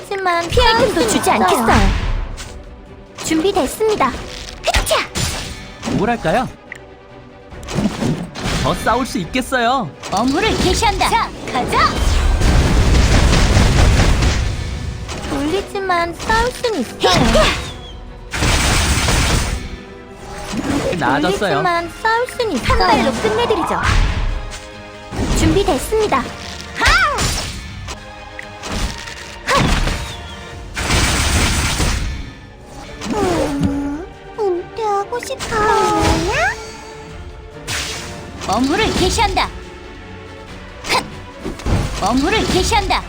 졸리지만 피할 틈도 주지 않겠어요. 준비됐습니다. 흐차! 뭐랄까요? 더 싸울 수 있겠어요. 업무를 개시한다. 자, 가자. 졸리지만 싸울 순 있어요. 나아졌어요. 졸리지만 싸울 순 있어요. 한 발로 끝내드리죠. 준비됐습니다. 싶어. 업무를 개시한다. 흑! 업무를 개시한다.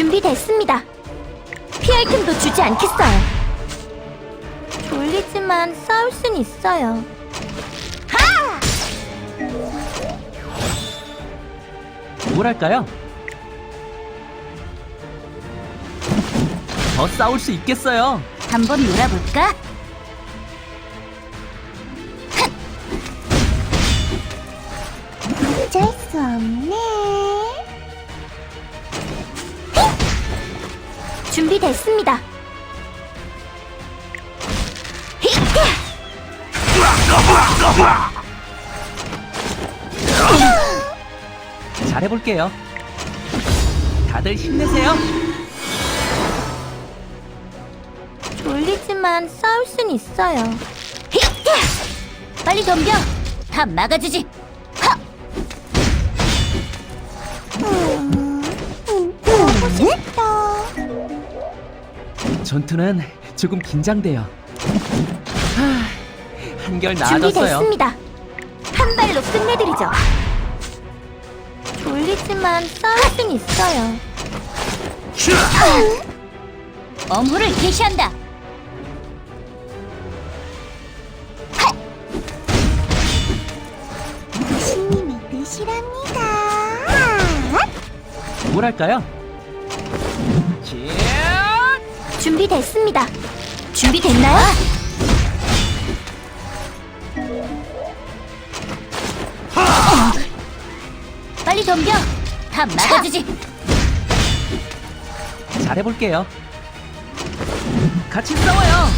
준비됐습니다. 피할 틈도 주지 않겠어요. 졸리지만 싸울 순 있어요. 하! 뭐랄까요? 더 싸울 수 있겠어요. 한번 놀아볼까? 어쩔 수 없네. 준비됐습니다. 잘해볼게요. 다들 힘내세요. 졸리지만 싸울 순 있어요. 빨리 덤벼. 다 막아주지. 전투는 조금 긴장돼요. 하, 한결 나아졌어요. 준비됐습니다. 한 발로 끝내드리죠. 졸리지만 싸울 순 있어요. 업무를 개시한다. 신님의 뜻이랍니다. 뭐랄까요? 준비됐습니다. 준비됐나요? 어. 빨리 덤벼. 다 막아주지. 잘해볼게요. 같이 싸워요.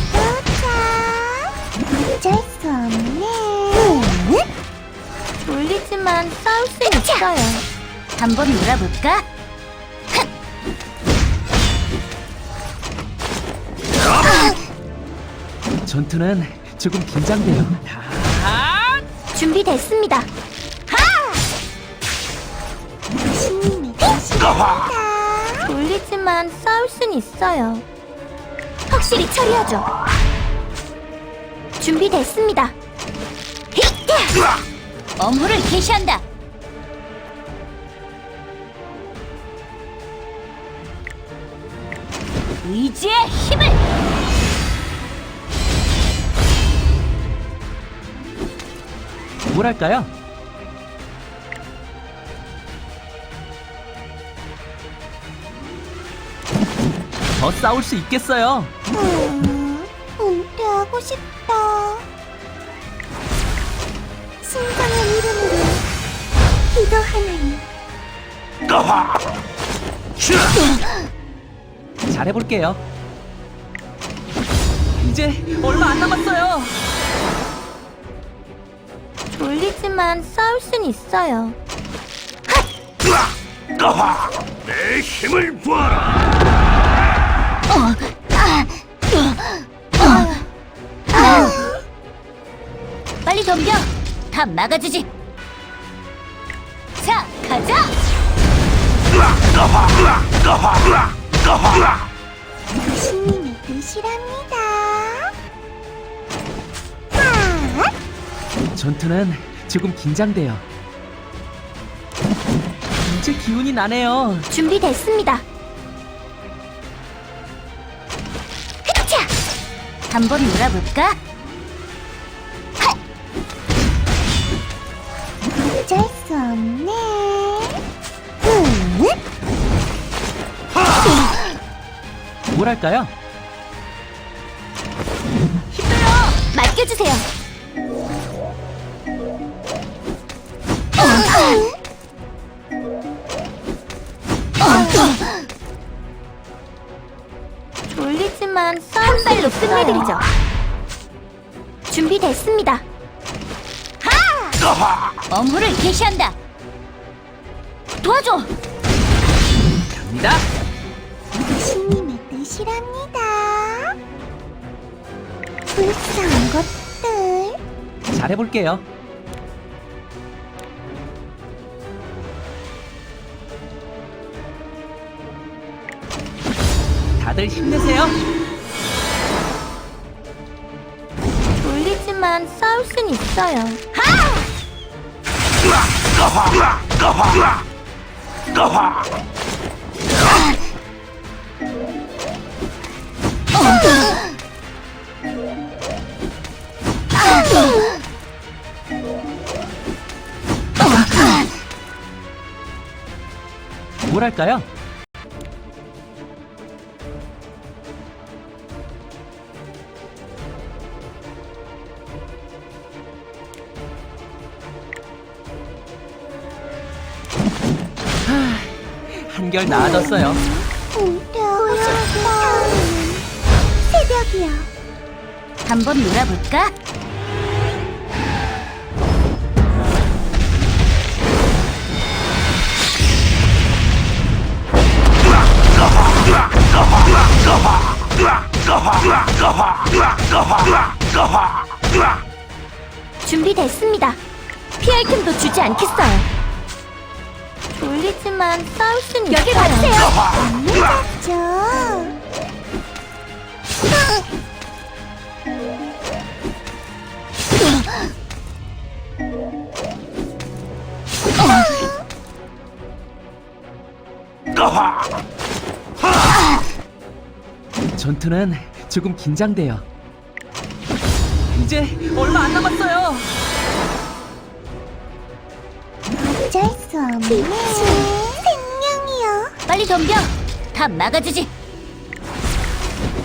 어쩔 수 없네. 졸리지만 싸울 수 있어요. 한번 놀아볼까? 전투는 조금 긴장돼요. 준비됐습니다. 하! 신님의 뜻이다. 졸리지만 싸울 순 있어요. 확실히 처리하죠. 준비됐습니다. 히트! 업무를 개시한다. 의지의 힘을! 뭐랄까요? 더 싸울 수 있겠어요. 음, 은퇴하고 싶다. 신성한 이름으로 기도하나니. 잘해볼게요. 이제 얼마 안 남았어요. 졸리지만 싸울 순 있어요. 내 힘을 보아라. 빨리 덤벼. 다 막아주지. 자, 가자. 신님의 뜻이랍니다. 전투는 조금 긴장돼요. 이제 기운이 나네요. 준비됐습니다. 흐차! 한번 놀아볼까? 어쩔 수 없네. 응? 뭐랄까요? 맡겨주세요. 졸리지만 한 발로 끝내드리죠. 준비됐습니다. 하! 엄호를 개시한다. 도와줘. 갑니다. 신님의 뜻이랍니다. 불쌍한 것들. 잘해볼게요. 다들 힘내세요. 졸리지만 싸울 순 있어요. 뭐랄까요? 한결 나아졌어요. 새벽이야. 한번 놀아볼까? 준비됐습니다. 피할 틈도 주지 않겠어요. 졸리지만 싸울 순. 여기 가세요. 늦었죠. 전투는 조금 긴장돼요. 이제 얼마 안 남았어요. 없네. 생명이요. 빨리 덤벼. 다 막아주지.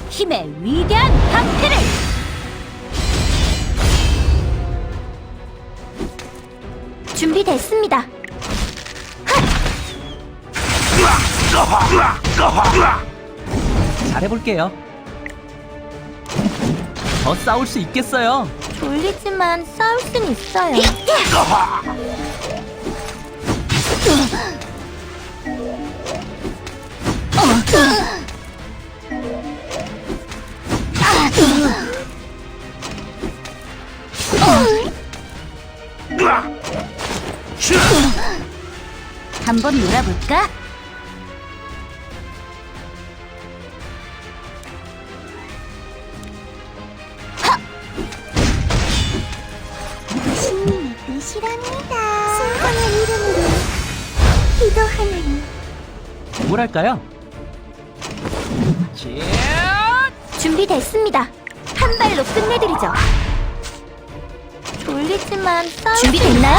힘의 위대한 방패를. 준비됐습니다. 잘해볼게요. 더 싸울 수 있겠어요. 졸리지만 싸울 순 있어요. 한번 놀아볼까? 신님의 뜻이랍니다. 신선한 이름 으로 기도하나니 뭐랄까요? 준비됐습니다. 한 발로 끝내드리죠. 졸리지만 싸울 준비됐나요?